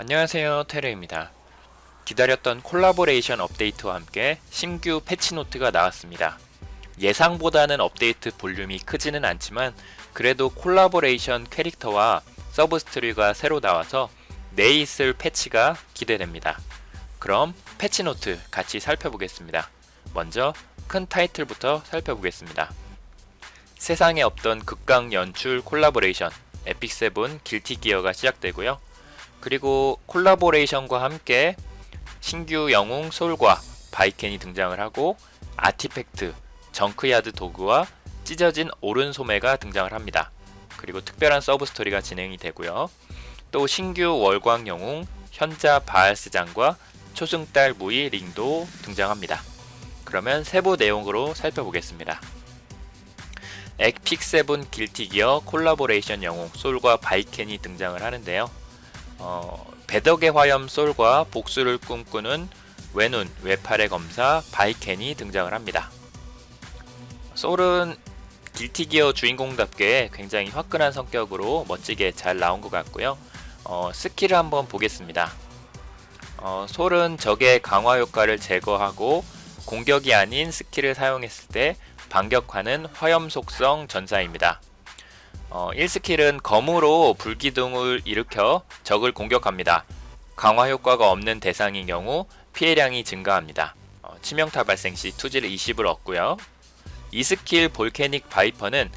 안녕하세요 테르입니다. 기다렸던 콜라보레이션 업데이트와 함께 신규 패치 노트가 나왔습니다. 예상보다는 업데이트 볼륨이 크지는 않지만 그래도 콜라보레이션 캐릭터와 서브스토리가 새로 나와서 내일 있을 패치가 기대됩니다. 그럼 패치 노트 같이 살펴보겠습니다. 먼저 큰 타이틀부터 살펴보겠습니다. 세상에 없던 극강 연출 콜라보레이션 에픽 세븐 길티 기어가 시작되고요. 그리고 콜라보레이션과 함께 신규 영웅 솔과 바이켄이 등장을 하고 아티팩트, 정크야드 도구와 찢어진 오른소매가 등장을 합니다. 그리고 특별한 서브 스토리가 진행이 되고요. 또 신규 월광 영웅 현자 바알스장과 초승달 무이 링도 등장합니다. 그러면 세부 내용으로 살펴보겠습니다. 엑픽 세븐 길티 기어 콜라보레이션 영웅 솔과 바이켄이 등장을 하는데요. 어, 배덕의 화염 솔과 복수를 꿈꾸는 외눈, 외팔의 검사 바이켄이 등장을 합니다. 솔은 길티기어 주인공답게 굉장히 화끈한 성격으로 멋지게 잘 나온 것 같고요. 어, 스킬을 한번 보겠습니다. 어, 솔은 적의 강화 효과를 제거하고 공격이 아닌 스킬을 사용했을 때 반격하는 화염 속성 전사입니다. 어, 1스킬은 검으로 불기둥을 일으켜 적을 공격합니다. 강화 효과가 없는 대상인 경우 피해량이 증가합니다. 어, 치명타 발생 시 투지를 20을 얻고요. 2스킬 볼케닉 바이퍼는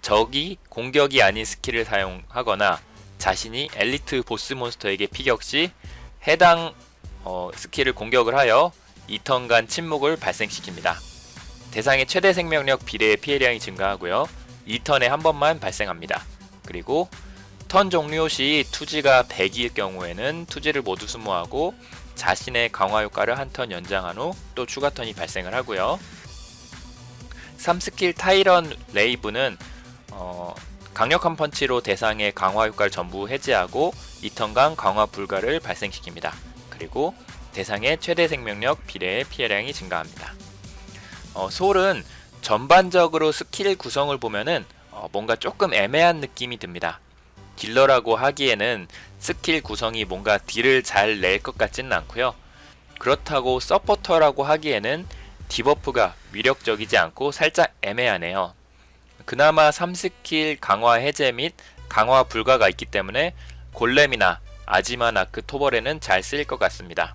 적이 공격이 아닌 스킬을 사용하거나 자신이 엘리트 보스 몬스터에게 피격 시 해당 어, 스킬을 공격을 하여 2턴간 침묵을 발생시킵니다. 대상의 최대 생명력 비례의 피해량이 증가하고요. 2턴에 한 번만 발생합니다. 그리고 턴 종료 시 투지가 100일 경우에는 투지를 모두 소모하고 자신의 강화 효과를 한 턴 연장한 후 또 추가 턴이 발생을 하고요. 3스킬 타이런 레이브는 어, 강력한 펀치로 대상의 강화 효과를 전부 해제하고 2턴간 강화 불가를 발생시킵니다. 그리고 대상의 최대 생명력 비례의 피해량이 증가합니다. 어, 솔은 전반적으로 스킬 구성을 보면은 어, 뭔가 조금 애매한 느낌이 듭니다. 딜러라고 하기에는 스킬 구성이 뭔가 딜을 잘 낼 것 같지는 않고요. 그렇다고 서포터라고 하기에는 디버프가 위력적이지 않고 살짝 애매하네요. 그나마 3스킬 강화 해제 및 강화 불가가 있기 때문에 골렘이나 아지마 나크 토벌에는 잘 쓰일 것 같습니다.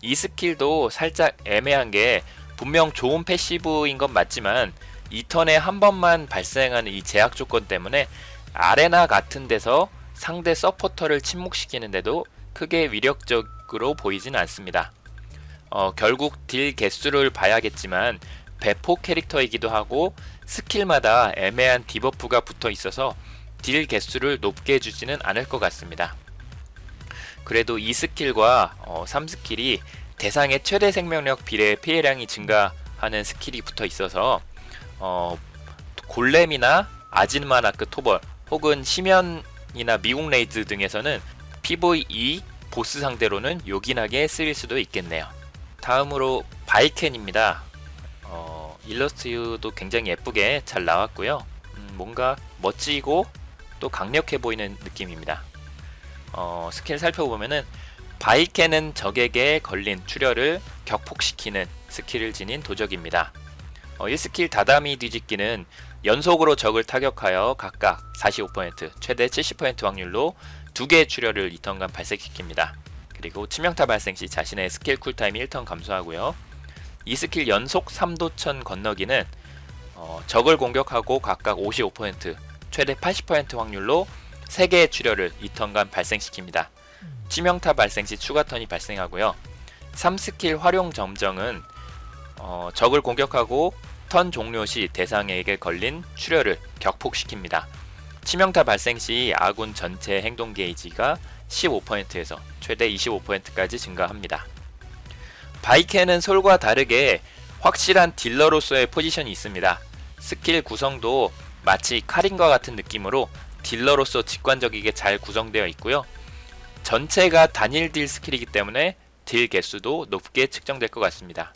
이 스킬도 살짝 애매한 게 분명 좋은 패시브인 건 맞지만 2턴에 한 번만 발생하는 이 제약 조건 때문에 아레나 같은 데서 상대 서포터를 침묵시키는데도 크게 위력적으로 보이진 않습니다. 어, 결국 딜 개수를 봐야겠지만 배포 캐릭터이기도 하고 스킬마다 애매한 디버프가 붙어 있어서 딜 개수를 높게 주지는 않을 것 같습니다. 그래도 이 스킬과 어, 3스킬이 대상의 최대 생명력 비례 피해량이 증가하는 스킬이 붙어 있어서 어, 골렘이나 아진마나크 토벌 혹은 심연이나 미국 레이드 등에서는 PVE 보스 상대로는 요긴하게 쓰일 수도 있겠네요. 다음으로 바이켄입니다. 어, 일러스트도 굉장히 예쁘게 잘 나왔고요. 음, 뭔가 멋지고 또 강력해 보이는 느낌입니다. 어, 스킬 살펴보면은 바이켄은 적에게 걸린 출혈을 격폭시키는 스킬을 지닌 도적입니다. 어, 1스킬 다다미 뒤집기는 연속으로 적을 타격하여 각각 45% 최대 70% 확률로 두 개의 출혈을 2턴간 발생시킵니다. 그리고 치명타 발생 시 자신의 스킬 쿨타임 1턴 감소하고요. 이 스킬 연속 3도천 건너기는 어, 적을 공격하고 각각 55% 최대 80% 확률로 3개의 출혈을 2턴간 발생시킵니다. 치명타 발생 시 추가 턴이 발생하고요. 3스킬 활용 점정은 어, 적을 공격하고 턴 종료 시 대상에게 걸린 출혈을 격폭시킵니다. 치명타 발생 시 아군 전체 행동 게이지가 15%에서 최대 25%까지 증가합니다. 바이켄은 솔과 다르게 확실한 딜러로서의 포지션이 있습니다. 스킬 구성도 마치 칼인과 같은 느낌으로 딜러로서 직관적이게 잘 구성되어 있고요. 전체가 단일 딜 스킬이기 때문에 딜 개수도 높게 측정될 것 같습니다.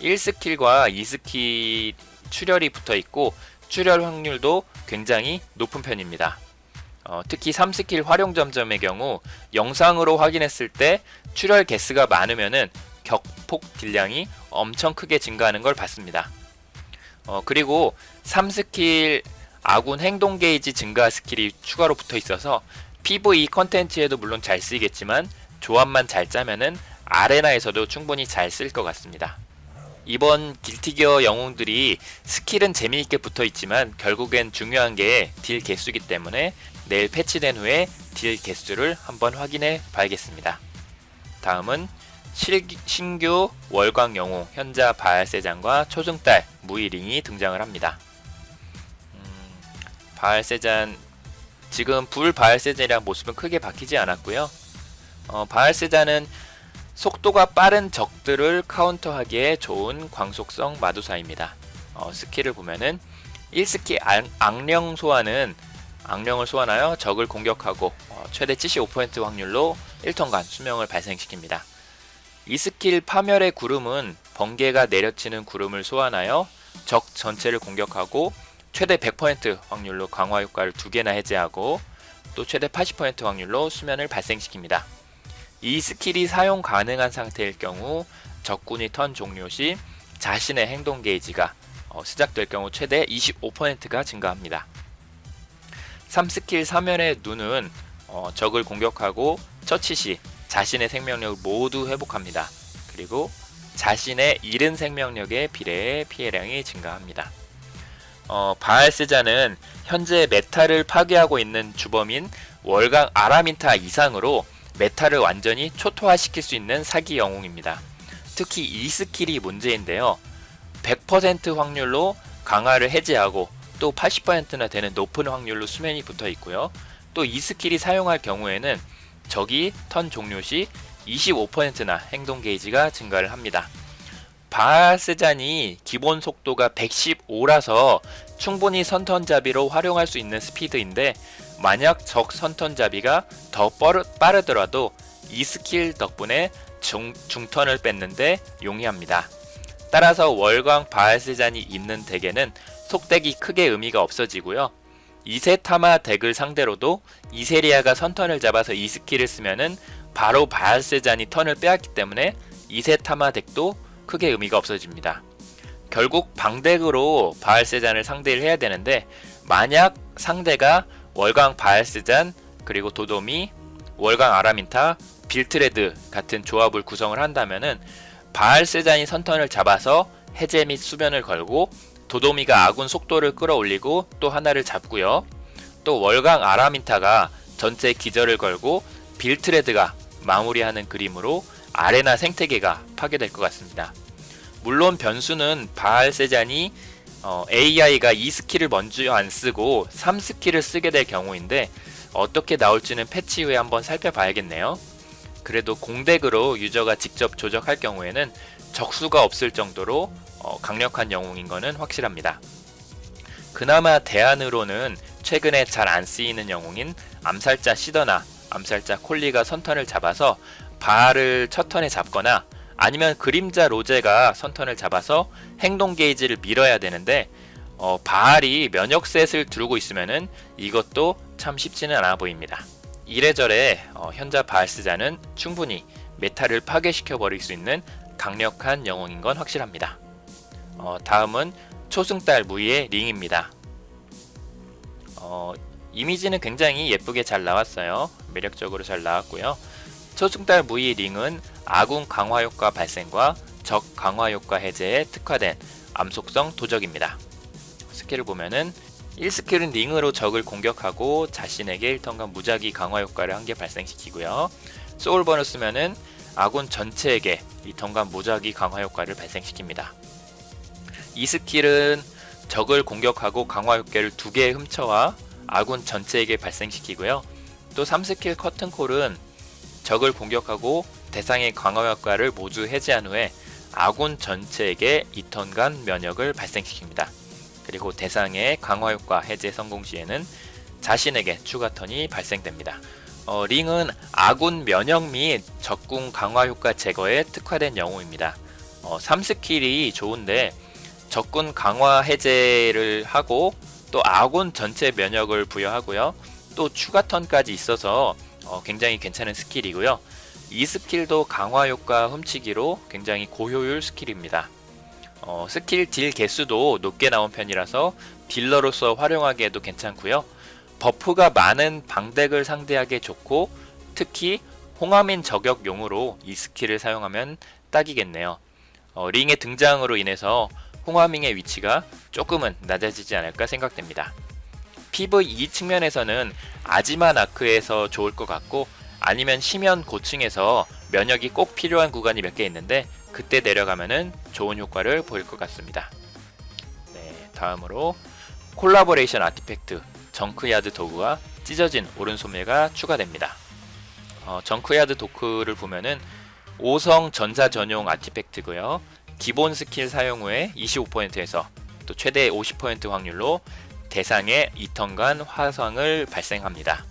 1스킬과 2스킬 출혈이 붙어 있고 출혈 확률도 굉장히 높은 편입니다. 어, 특히 3스킬 활용 점점의 경우 영상으로 확인했을 때 출혈 개수가 많으면은 격폭 딜량이 엄청 크게 증가하는 걸 봤습니다. 어, 그리고 3스킬 아군 행동 게이지 증가 스킬이 추가로 붙어 있어서 PVE 컨텐츠에도 물론 잘 쓰이겠지만 조합만 잘 짜면은 아레나에서도 충분히 잘 쓸 것 같습니다. 이번 길티기어 영웅들이 스킬은 재미있게 붙어 있지만 결국엔 중요한 게 딜 개수기 때문에 내일 패치된 후에 딜 개수를 한번 확인해 봐야겠습니다. 다음은 실- 신규 월광 영웅 현자 바알세잔과 초승달 무이링이 등장을 합니다. 음, 바알세잔 지금 불 바알세잔이랑 모습은 크게 바뀌지 않았고요. 어, 바알세잔은 속도가 빠른 적들을 카운터하기에 좋은 광속성 마두사입니다. 어, 스킬을 보면은 1스킬 악, 악령 소환은 악령을 소환하여 적을 공격하고 어, 최대 75% 확률로 1턴간 수명을 발생시킵니다. 이 스킬 파멸의 구름은 번개가 내려치는 구름을 소환하여 적 전체를 공격하고 최대 100% 확률로 강화 효과를 두 개나 해제하고 또 최대 80% 확률로 수면을 발생시킵니다. 이 스킬이 사용 가능한 상태일 경우 적군이 턴 종료 시 자신의 행동 게이지가 어, 시작될 경우 최대 25%가 증가합니다. 3스킬 사면의 눈은 어, 적을 공격하고 처치 시 자신의 생명력을 모두 회복합니다. 그리고 자신의 잃은 생명력에 비례해 피해량이 증가합니다. 어, 바알스자는 현재 메타를 파괴하고 있는 주범인 월강 아라민타 이상으로 메타를 완전히 초토화시킬 수 있는 사기 영웅입니다. 특히 이 스킬이 문제인데요. 100% 확률로 강화를 해제하고 또 80%나 되는 높은 확률로 수면이 붙어 있고요. 또 이 스킬이 사용할 경우에는 적이 턴 종료 시 25%나 행동 게이지가 증가를 합니다. 바스잔이 기본 속도가 115라서 충분히 선턴잡이로 활용할 수 있는 스피드인데 만약 적 선턴잡이가 더 빠르, 빠르더라도 이 스킬 덕분에 중, 중턴을 뺏는데 용이합니다. 따라서 월광 바알스잔이 있는 덱에는 속덱이 크게 의미가 없어지고요. 이세타마 덱을 상대로도 이세리아가 선턴을 잡아서 이 스킬을 쓰면은 바로 바알스잔이 턴을 빼앗기 때문에 이세타마 덱도 크게 의미가 없어집니다. 결국 방덱으로 바알세잔을 상대를 해야 되는데 만약 상대가 월광 바알세잔 그리고 도도미 월광 아라민타 빌트레드 같은 조합을 구성을 한다면은 바알세잔이 선턴을 잡아서 해제 및 수면을 걸고 도도미가 아군 속도를 끌어올리고 또 하나를 잡고요. 또 월광 아라민타가 전체 기절을 걸고 빌트레드가 마무리하는 그림으로 아레나 생태계가 파괴될 것 같습니다. 물론 변수는 바알 세잔이 어, AI가 이 스킬을 먼저 안 쓰고 3 스킬을 쓰게 될 경우인데 어떻게 나올지는 패치 후에 한번 살펴봐야겠네요. 그래도 공덱으로 유저가 직접 조작할 경우에는 적수가 없을 정도로 어, 강력한 영웅인 것은 확실합니다. 그나마 대안으로는 최근에 잘 안 쓰이는 영웅인 암살자 시더나 암살자 콜리가 선턴을 잡아서 바알을 첫 턴에 잡거나 아니면 그림자 로제가 선턴을 잡아서 행동 게이지를 밀어야 되는데 어, 바알이 면역셋을 두르고 있으면은 이것도 참 쉽지는 않아 보입니다. 이래저래 어, 현자 바알스자는 충분히 메타를 파괴시켜 버릴 수 있는 강력한 영웅인 건 확실합니다. 어, 다음은 초승달 무이의 링입니다. 어, 이미지는 굉장히 예쁘게 잘 나왔어요. 매력적으로 잘 나왔고요. 초승달 무이 링은 아군 강화 효과 발생과 적 강화 효과 해제에 특화된 암속성 도적입니다. 스킬을 보면은 1스킬은 링으로 적을 공격하고 자신에게 1턴간 무작위 강화 효과를 한 개 발생시키고요. 소울번을 쓰면은 아군 전체에게 2턴간 무작위 강화 효과를 발생시킵니다. 이 스킬은 적을 공격하고 강화 효과를 두개 훔쳐와 아군 전체에게 발생시키고요. 또 3스킬 커튼콜은 적을 공격하고 대상의 강화 효과를 모두 해제한 후에 아군 전체에게 2턴간 면역을 발생시킵니다. 그리고 대상의 강화 효과 해제 성공 시에는 자신에게 추가 턴이 발생됩니다. 어, 링은 아군 면역 및 적군 강화 효과 제거에 특화된 영웅입니다. 어, 3스킬이 좋은데 적군 강화 해제를 하고 또 아군 전체 면역을 부여하고요. 또 추가 턴까지 있어서 어, 굉장히 괜찮은 스킬이고요. 이 스킬도 강화 효과 훔치기로 굉장히 고효율 스킬입니다. 어, 스킬 딜 개수도 높게 나온 편이라서 딜러로서 활용하기에도 괜찮고요. 버프가 많은 방덱을 상대하기에 좋고 특히 홍아민 저격용으로 이 스킬을 사용하면 딱이겠네요. 어, 링의 등장으로 인해서 홍아밍의 위치가 조금은 낮아지지 않을까 생각됩니다. PVE 측면에서는 아지만 아크에서 좋을 것 같고 아니면 심연 고층에서 면역이 꼭 필요한 구간이 몇 개 있는데 그때 내려가면은 좋은 효과를 보일 것 같습니다. 네, 다음으로 콜라보레이션 아티팩트 정크야드 도구와 찢어진 오른소매가 추가됩니다. 어, 정크야드 도크를 보면은 5성 전사 전용 아티팩트고요. 기본 스킬 사용 후에 25%에서 또 최대 50% 확률로 대상의 2턴간 화상을 발생합니다.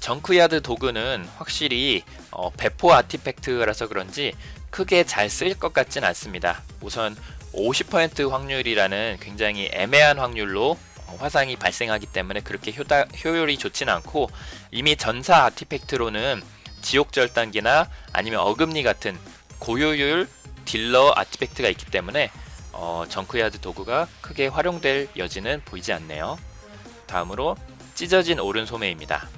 정크야드 도구는 확실히 어, 배포 아티팩트라서 그런지 크게 잘 쓰일 것 같진 않습니다. 우선 50% 확률이라는 굉장히 애매한 확률로 어, 화상이 발생하기 때문에 그렇게 효다, 효율이 좋진 않고 이미 전사 아티팩트로는 지옥 절단기나 아니면 어금니 같은 고효율 딜러 아티팩트가 있기 때문에 어, 정크야드 도구가 크게 활용될 여지는 보이지 않네요. 다음으로 찢어진 오른소매입니다.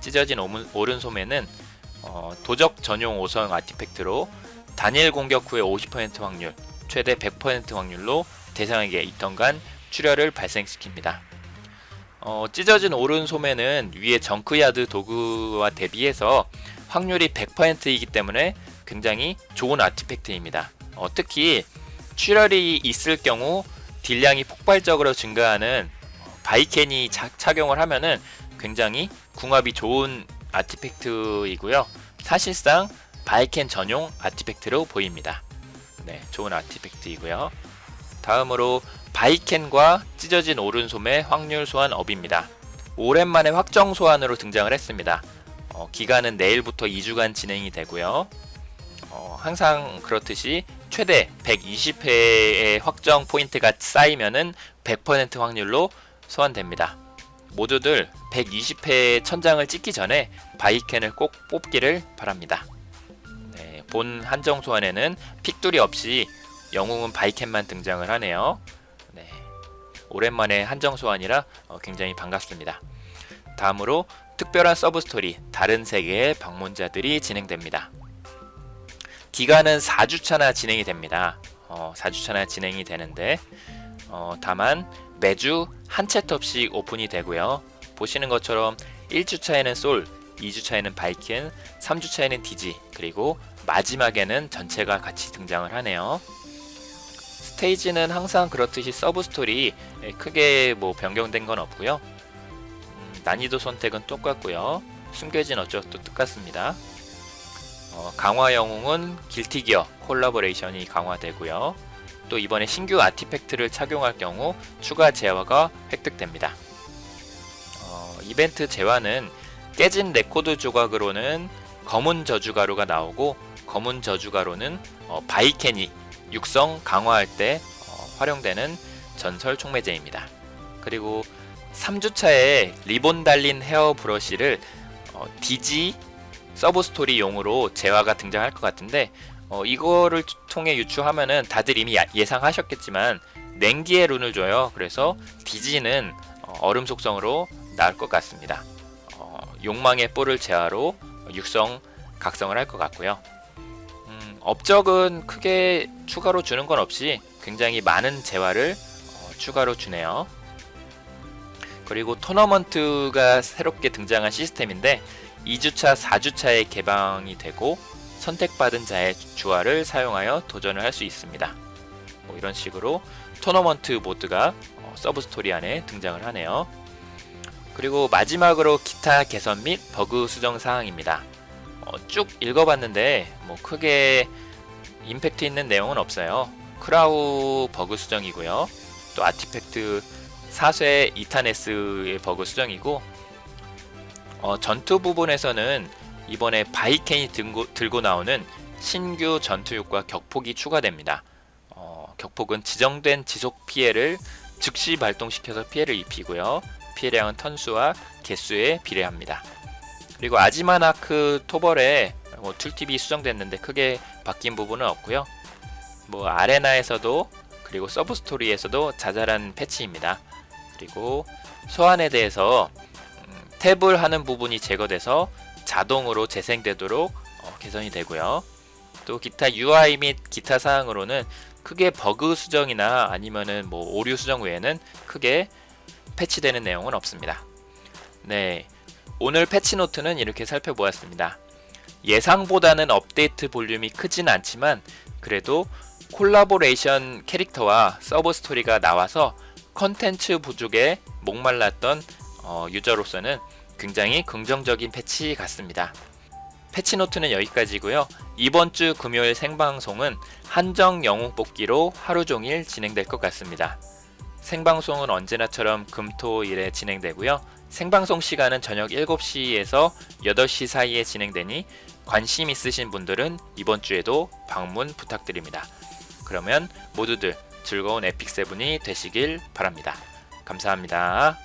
찢어진 오른소매는 어, 도적 전용 5성 아티팩트로 단일 공격 후에 50% 확률, 최대 100% 확률로 대상에게 2턴간 출혈을 발생시킵니다. 어, 찢어진 오른소매는 위에 정크야드 도구와 대비해서 확률이 100%이기 때문에 굉장히 좋은 아티팩트입니다. 어, 특히 출혈이 있을 경우 딜량이 폭발적으로 증가하는 바이켄이 자- 착용을 하면은 굉장히 궁합이 좋은 아티팩트이고요. 사실상 바이켄 전용 아티팩트로 보입니다. 네, 좋은 아티팩트이고요. 다음으로 바이켄과 찢어진 오른손의 확률 소환 업입니다. 오랜만에 확정 소환으로 등장을 했습니다. 어, 기간은 내일부터 2주간 진행이 되고요. 어, 항상 그렇듯이 최대 120회의 확정 포인트가 쌓이면은 100% 확률로 소환됩니다. 모두들 120회 천장을 찍기 전에 바이켄을 꼭 뽑기를 바랍니다. 네, 본 한정 소환에는 픽돌이 없이 영웅은 바이켄만 등장을 하네요. 네, 오랜만에 한정 소환이라 어, 굉장히 반갑습니다. 다음으로 특별한 서브 스토리 다른 세계의 방문자들이 진행됩니다. 기간은 4주차나 진행이 됩니다. 어, 4주차나 진행이 되는데 어, 다만 매주 한 챕터씩 오픈이 되고요. 보시는 것처럼 1주차에는 솔, 2주차에는 바이킨, 3주차에는 디지, 그리고 마지막에는 전체가 같이 등장을 하네요. 스테이지는 항상 그렇듯이 서브 스토리 크게 뭐 변경된 건 없고요. 음, 난이도 선택은 똑같고요. 숨겨진 어쩌도 똑같습니다. 어, 강화 영웅은 길티기어 콜라보레이션이 강화되고요. 또 이번에 신규 아티팩트를 착용할 경우 추가 재화가 획득됩니다. 어, 이벤트 재화는 깨진 레코드 조각으로는 검은 저주가루가 나오고 검은 저주가루는 어, 바이켄이 육성 강화할 때 어, 활용되는 전설 촉매제입니다. 그리고 3주차에 리본 달린 헤어 브러쉬를 어, 디지 서브 스토리용으로 재화가 등장할 것 같은데 어, 이거를 통해 유추하면은 다들 이미 야- 예상하셨겠지만 냉기의 룬을 줘요. 그래서 디지는 어, 얼음 속성으로 나올 것 같습니다. 어, 욕망의 뿔을 재화로 육성 각성을 할 것 같고요. 음, 업적은 크게 추가로 주는 건 없이 굉장히 많은 재화를 어, 추가로 주네요. 그리고 토너먼트가 새롭게 등장한 시스템인데 2주차, 4주차에 개방이 되고 선택받은 자의 주화를 사용하여 도전을 할 수 있습니다. 뭐 이런 식으로 토너먼트 모드가 어, 서브 스토리 안에 등장을 하네요. 그리고 마지막으로 기타 개선 및 버그 수정 사항입니다. 어, 쭉 읽어봤는데 뭐 크게 임팩트 있는 내용은 없어요. 크라우 버그 수정이고요. 또 아티팩트 사쇄 이타네스의 버그 수정이고 어, 전투 부분에서는 이번에 바이켄이 들고, 들고 나오는 신규 전투 효과 격폭이 추가됩니다. 어, 격폭은 지정된 지속 피해를 즉시 발동시켜서 피해를 입히고요. FPL량은 턴수와 개수에 비례합니다. 그리고 아지마나크 토벌에 뭐 툴팁이 수정됐는데 크게 바뀐 부분은 없고요. 뭐 아레나에서도 그리고 서브 스토리에서도 자잘한 패치입니다. 그리고 소환에 대해서 음, 탭을 하는 부분이 제거돼서 자동으로 재생되도록 어, 개선이 되고요. 또 기타 UI 및 기타 사항으로는 크게 버그 수정이나 아니면은 뭐 오류 수정 외에는 크게 패치되는 내용은 없습니다. 네. 오늘 패치 노트는 이렇게 살펴보았습니다. 예상보다는 업데이트 볼륨이 크진 않지만 그래도 콜라보레이션 캐릭터와 서브 스토리가 나와서 컨텐츠 부족에 목말랐던 어, 유저로서는 굉장히 긍정적인 패치 같습니다. 패치 노트는 여기까지고요. 이번 주 금요일 생방송은 한정 영웅 뽑기로 하루 종일 진행될 것 같습니다. 생방송은 언제나처럼 금토일에 진행되고요. 생방송 시간은 저녁 7시에서 8시 사이에 진행되니 관심 있으신 분들은 이번 주에도 방문 부탁드립니다. 그러면 모두들 즐거운 에픽 세븐이 되시길 바랍니다. 감사합니다.